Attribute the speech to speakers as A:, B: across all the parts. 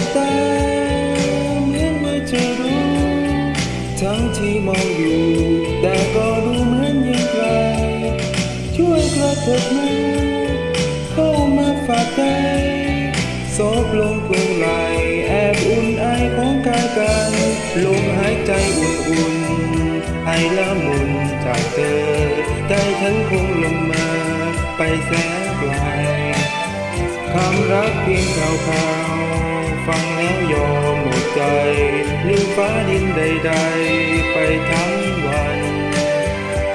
A: บตาเหมือนว่าจะรู้ ทั้งที่มองอยู่ แต่ก็ดูเหมือนยังไกลช่วยกระเถิบมาเข้ามาฝากใจซบลงกลงไหลแอบอุ่นไอของกายกันลมหายใจอุ่นๆไอละมุนจากเธอใจฉันคงลงมาไปแสนไกลคำรักเพียงข่าวข่าว ฟังแล้วยอมหมดใจลืมฟ้าดินใด ๆ ไปทั้งวัน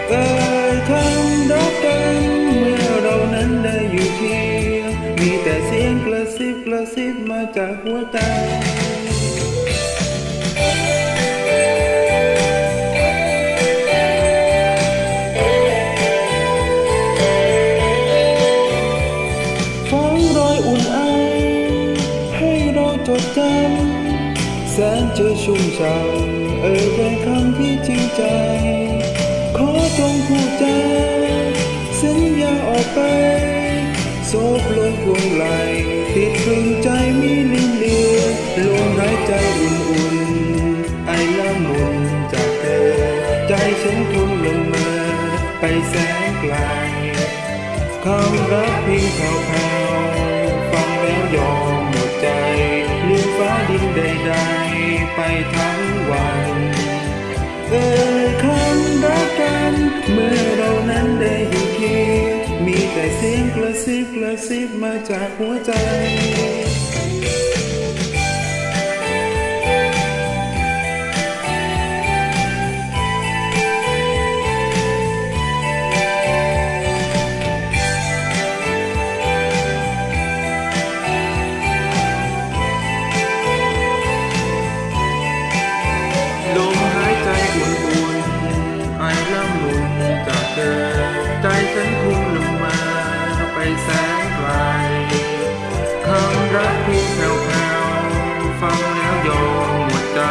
A: เอ่ยคำรักกันเมื่อเรานั้นได้อยู่เคียงมีแต่เสียงกระซิบกระซิบมาจากหัวใจฟ้องรอยอุ่นไอ เราจดจำแสนจะชุ่มช่ำเอ่ยแต่คำที่จริงใจ ขอจงพูดจาสัญญาออกไปโซบลงพวงไหลติดตรึงใจมีลิ้นเลียลมหายใจอุ่นๆไอละมุนจากเธอ ใจฉันทุ่มลงมา ไปแสนไกลคำรักเพียงข่าวข่ ใดไปทั้งวันเอ่ยคำรักกัน เมื่อเรานั้นได้อยู่เคียงมีแต่เสียงกระซิบกระซิบมาจากหัวใจ รักพียงแผ่วๆฟังแล้วยอมหมดใจ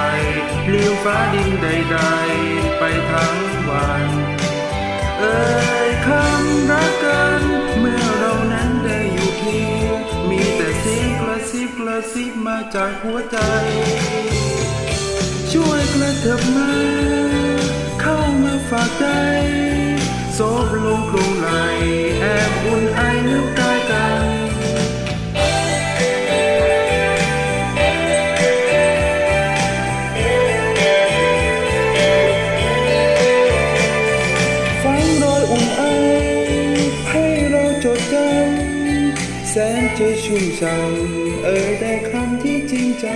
A: เลืมฟ้าดินใดๆ ไปทั้งวัน เอ่ยคำรักกัน เมื่อเรานั้นได้อยู่เคียงมีแต่เสียงกระซิบกระซิบมาจากหัวใจ ช่วยกระเถิบมา เข้ามาฝากใจ อุ่นไอให้เราจดจำแสนจะชุ่มช่ำเอ่ยแต่คำที่จริงใจ